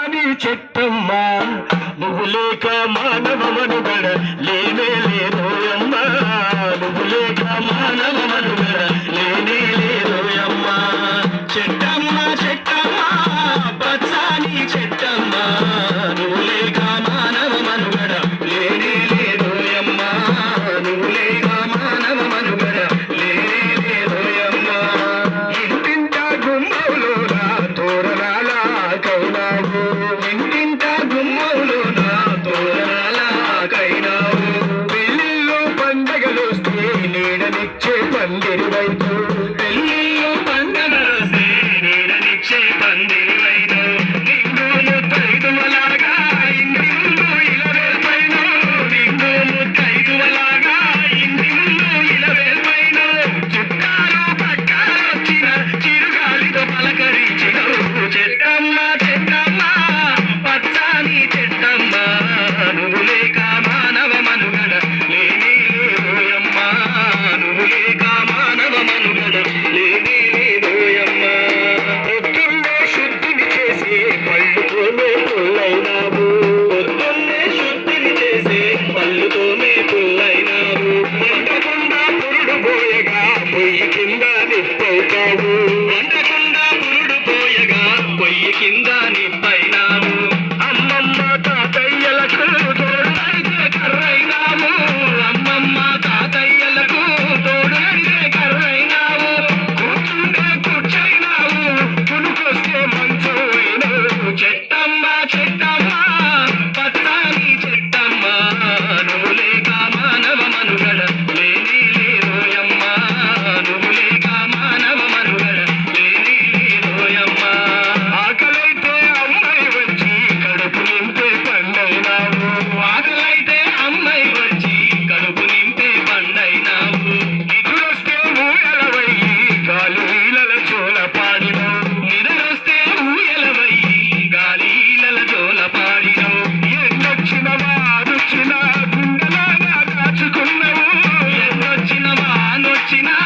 అని చెట్టమ్మా నువ్వు లేక మానవ మనుగడ లేనే లేదు. పోయగా పొయ్యి కింద నిప్పైనావు వండకుండా పురుడు పోయగా పొయ్యి కింద నిప్పైనావు. అమ్మమ్మ తాతయ్యలకు తోడునైతే కర్రైనావు. అమ్మమ్మ తాతయ్యలకు తోడునైతే కర్రైనావు. కూర్చుంటే కూర్చైనావు. పులుకొస్తే మంచం అయినావు చెట్టమ్మ చెట్టమ్మ Imagina